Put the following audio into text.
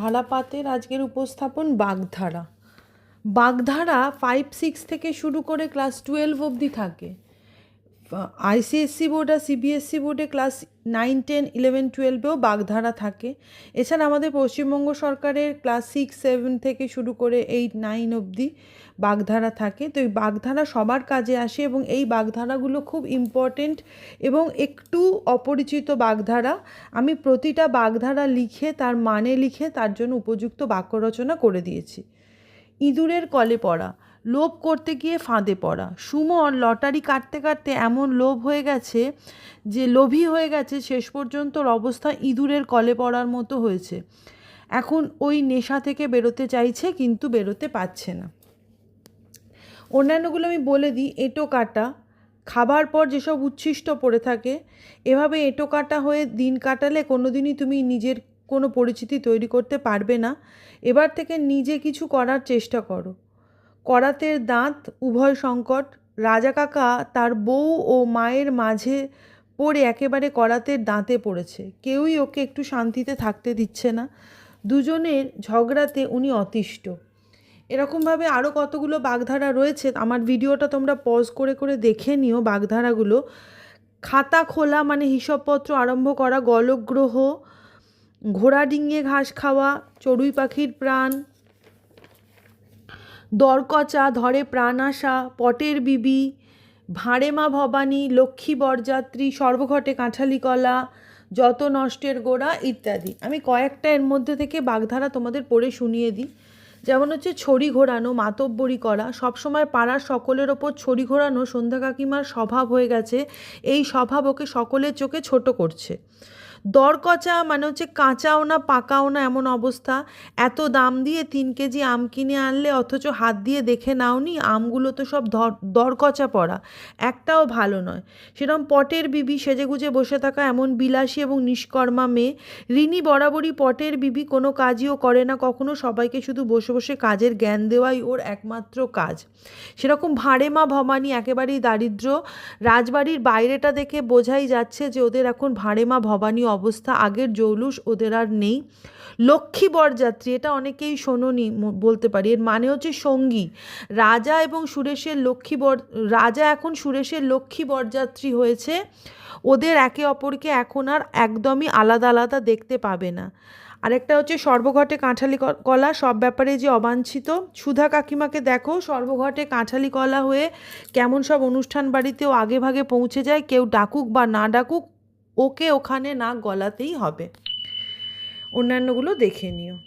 ধারাপাতের আজকের উপস্থাপন বাগধারা। বাগধারা ফাইভ সিক্স থেকে শুরু করে ক্লাস টুয়েলভ অবধি থাকে। আইসিএসসি বোর্ড আর সিবিএসসি বোর্ডে ক্লাস নাইন টেন ইলেভেন টুয়েলভেও বাগধারা থাকে। এছাড়া আমাদের পশ্চিমবঙ্গ সরকারের ক্লাস সিক্স সেভেন থেকে শুরু করে এইট নাইন অবধি বাগধারা থাকে। তো এই বাগধারা সবার কাজে আসে এবং এই বাগধারাগুলো খুব ইম্পর্টেন্ট এবং একটু অপরিচিত বাগধারা। আমি প্রতিটা বাগধারা লিখে, তার মানে লিখে, তার জন্য উপযুক্ত বাক্য রচনা করে দিয়েছি। ইঁদুরের কলে পড়া। লোভ করতে গিয়ে ফাঁদে পড়া। সুমন লটারি কাটতে কাটতে এমন লোভ হয়ে গেছে যে লোভী হয়ে গেছে শেষ পর্যন্ত অবস্থা ইঁদুরের কলে পড়ার মতো হয়েছে। এখন ওই নেশা থেকে বেরোতে চাইছে কিন্তু বেরোতে পারছে না। অন্যান্যগুলো আমি বলে দিই, এঁটো কাটা, খাবার পর যেসব উচ্ছিষ্ট পড়ে থাকে, এভাবে এঁটো কাটা হয়ে দিন কাটালে কোনো দিনই তুমি নিজের কোনো পরিচিতি তৈরি করতে পারবে না। এবার থেকে নিজে কিছু করার চেষ্টা করো। করাতের দাঁত উভয় সংকট। রাজা কাকা তার বউ ও মায়ের মাঝে পড়ে একেবারে করাতের দাঁতে পড়েছে। কেউই ওকে একটু শান্তিতে থাকতে দিচ্ছে না। দুজনের ঝগড়াতে উনি অতিষ্ঠ। এরকমভাবে আরও কতগুলো বাগধারা রয়েছে, আমার ভিডিওটা তোমরা পজ করে করে দেখে নিও বাগধারাগুলো। খাতা খোলা মানে হিসাবপত্র আরম্ভ করা গলগ্রহ ঘোড়া ডিঙিয়ে ঘাস খাওয়া, চড়ুই পাখির প্রাণ দরকচা, ধরে প্রাণ আসা পটের বিবি ভাঁড়ে মা ভবানী, লক্ষ্মী বরযাত্রী, সর্বঘটে কাঁঠালি কলা, যত নষ্টের গোড়া ইত্যাদি। আমি কয়েকটা এর মধ্যে থেকে বাগধারা তোমাদের পড়ে শুনিয়ে দিই। যেমন হচ্ছে ছড়ি ঘোরানো, মাতব্বরি করা, সবসময় পাড়ার সকলের ওপর ছড়ি ঘোরানো সন্ধ্যা কাকিমার স্বভাব হয়ে গেছে। এই স্বভাব ওকে সকলের চোখে ছোট করছে। দরকচা মানে হচ্ছে কাঁচাও না, পাকাও না এমন অবস্থা। এত দাম দিয়ে তিন কেজি আম কিনে আনলে অথচ হাত দিয়ে দেখে নাওনি, আমগুলো তো সব ধর, দরকচা পড়া। একটাও ভালো নয়। সেরকম পটের বিবি সেজেগুজে বসে থাকা এমন বিলাসী এবং নিষ্কর্মা মেয়ে, রিনি বরাবরই পটের বিবি, কোনো কাজইও করে না, কখনো সবাইকে শুধু বসে বসে কাজের জ্ঞান দেওয়াই ওর একমাত্র কাজ। সেরকম ভাঁড়ে মা ভবানী একেবারেই দারিদ্র রাজবাড়ির বাইরেটা দেখে বোঝাই যাচ্ছে যে ওদের এখন ভাঁড়ে মা ভবানী অবস্থা, আগের জৌলুস ওদের আর নেই। লক্ষ্মী বরযাত্রী, এটা অনেকেই শোনোনি বলতে পারি। এর মানে হচ্ছে সঙ্গী। রাজা এবং সুরেশের লক্ষ্মী বর রাজা এখন সুরেশের লক্ষ্মী বরযাত্রী হয়েছে। ওদের একে অপরকে এখন আর একদমই আলাদা আলাদা দেখতে পাবে না। আরেকটা হচ্ছে সর্বঘটে কাঁঠালি কলা, সব ব্যাপারে যে অবাঞ্ছিত। সুধা কাকিমাকে দেখো, সর্বঘটে কাঁঠালি কলা হয়ে কেমন সব অনুষ্ঠান বাড়িতেও আগে ভাগে পৌঁছে যায়। কেউ ডাকুক বা না ডাকুক ওকে ওখানে না গলাতেই হবে। অন্যান্যগুলো দেখে নিও।